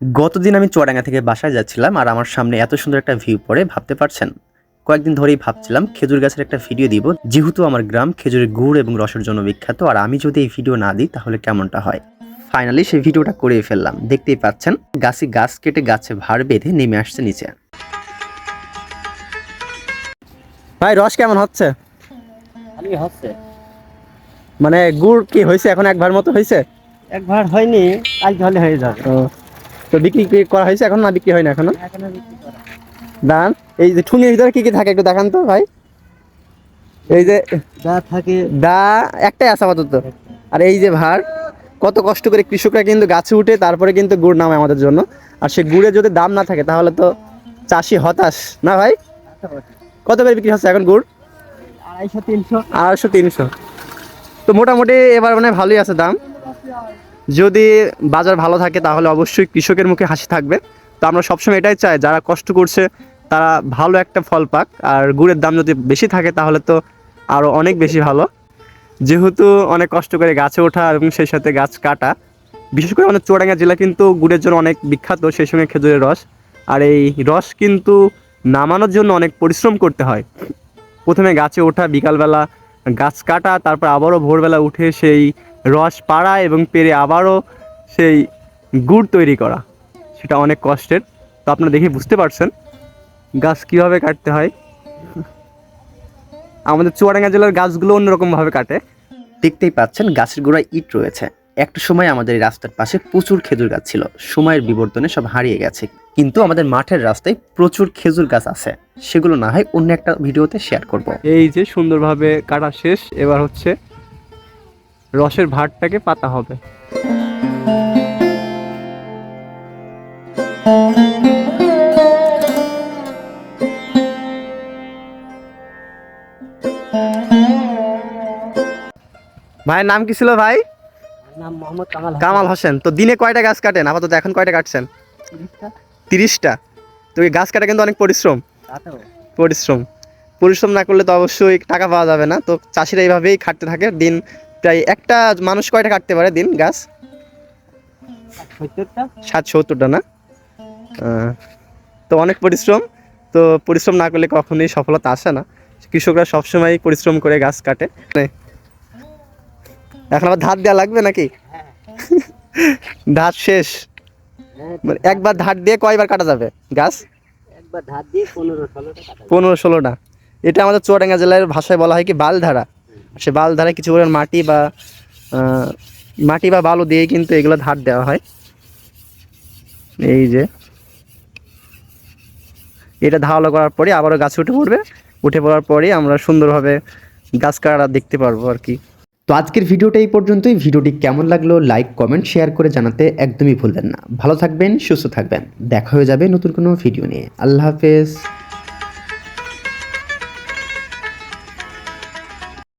গতদিন আমি চুয়াডাঙ্গা থেকে বাসায় যাচ্ছিলাম আর আমার সামনে এত সুন্দর একটা ভিউ পড়ে ভাবতে পারছেন? কয়েকদিন ধরেই ভাবছিলাম খেজুর গাছের একটা ভিডিও দিব। যেহেতু আমার গ্রাম খেজুরের গুড় এবং রসের জন্য বিখ্যাত আর আমি যদি এই ভিডিও না দিই তাহলে কেমনটা হয়? ফাইনালি সেই ভিডিওটা করে ফেললাম। দেখতেই পাচ্ছেন গাছে গাছ কেটে গাছে ভাড় বেঁধে নেমে আসছে নিচে। ভাই রস কেমন হচ্ছে? হচ্ছে। মানে গুড় কি হয়েছে এখন একবার মতো হয়েছে? একবার হয়নি কালকে হলে হয়ে যাবে। তো বিক্রি করা হয়েছে? এখন না বিক্রি হয় না এখনও? দান এই যে ঠুনির ভিতরে কি কি থাকে একটু দেখান তো ভাই। এই যে যা থাকে দা একটাই আছে আপাতত। আর এই যে ভার কত কষ্ট করে কৃষকরা কিন্তু গাছে উঠে তারপরে কিন্তু গুড় নামায় আমাদের জন্য। আর সে গুড়ের যদি দাম না থাকে তাহলে তো চাষি হতাশ না ভাই? কত করে বিক্রি হচ্ছে এখন গুড়? আড়াইশো তিনশো। আড়াইশো তিনশো। তো মোটামুটি এবার মানে ভালোই আছে দাম। যদি বাজার ভালো থাকে, তাহলে অবশ্যই কৃষকের মুখে হাসি থাকবে। তো আমরা সবসময় এটাই চাই, যারা কষ্ট করছে, তারা ভালো একটা ফল পাক। আর গুড়ের দাম যদি বেশি থাকে, তাহলে তো আরও অনেক বেশি ভালো। যেহেতু অনেক কষ্ট করে গাছে ওঠা এবং সেই সাথে গাছ কাটা, বিশেষ করে আমাদের চুয়াডাঙ্গা জেলা কিন্তু গুড়ের জন্য অনেক বিখ্যাত, সেই সঙ্গে খেজুরের রস। আর এই রস কিন্তু নামানোর জন্য অনেক পরিশ্রম করতে হয়। প্রথমে গাছে ওঠা, বিকালবেলা গাছ কাটা, তারপর আবারও ভোরবেলা উঠে সেই রস পাড়া এবং পেরে আবারও সেই গুড় তৈরি করা। সেটা অনেক কষ্টের তো আপনারা দেখে বুঝতে পারছেন গাছ কীভাবে কাটতে হয়। আমাদের চুয়াডাঙ্গা জেলার গাছগুলো অন্যরকমভাবে কাটে। দেখতেই পাচ্ছেন গাছের গোড়ায় ইট রয়েছে। একটা সময় আমাদের এই রাস্তার পাশে প্রচুর খেজুর গাছ ছিল। সময়ের বিবর্তনে সব হারিয়ে গেছে। কিন্তু আমাদের মাঠের রাস্তায় প্রচুর খেজুর গাছ আছে। সেগুলো না হয় অন্য একটা ভিডিওতে শেয়ার করব। এই যে সুন্দরভাবে কাটা শেষ এবার হচ্ছে রসের ভাতটাকে পাতা হবে। ভাইয়ের নাম কি ছিল ভাই? নাম মোহাম্মদ কামাল কামাল হোসেন। তো দিনে কয়টা গাছ কাটেন? আপাতত এখন কয়টা কাটছেন? তিরিশটা। তো এই গাছ কাটা কিন্তু অনেক পরিশ্রম। পরিশ্রম। পরিশ্রম না করলে তো অবশ্যই টাকা পাওয়া যাবে না। তো চাষিরা এইভাবেই খাটতে থাকে। দিন প্রায় একটা মানুষ কয়টা কাটতে পারে দিন গাছ? ষাট সত্তরটা না? তো অনেক পরিশ্রম। তো পরিশ্রম না করলে কখনোই সফলতা আসে না। কৃষকরা সবসময় পরিশ্রম করে গাছ কাটে। এখন আবার ধার দেওয়া লাগবে নাকি? ধার শেষ। হ্যাঁ, মানে একবার ধার দিয়ে কয়বার কাটা যাবে গাছ? একবার ধার দিয়ে পনেরো ষোলোটা পনেরো ষোলোটা। এটা আমাদের চুয়াডাঙ্গা জেলার ভাষায় বলা হয় কি বালধারা। সে বালধারায় কিছু পরিমাণ মাটি বা মাটি বা বালু দিয়ে কিন্তু এগুলো ধার দেওয়া হয়। এই যে। এটা ধাওয়ালো করার পরে আবারও গাছ উঠে পড়বে। উঠে পড়ার পরে আমরা সুন্দরভাবে গাছ কাটা দেখতে পারব আর কি। তো আজকের ভিডিওটা এই পর্যন্তই। ভিডিওটি কেমন লাগল লাইক, কমেন্ট, শেয়ার করে জানাতে একদমই ভুলবেন না। ভালো থাকবেন, সুস্থ থাকবেন। দেখা হয়ে যাবে নতুন কোনো ভিডিও নিয়ে। আল্লাহ হাফেজ।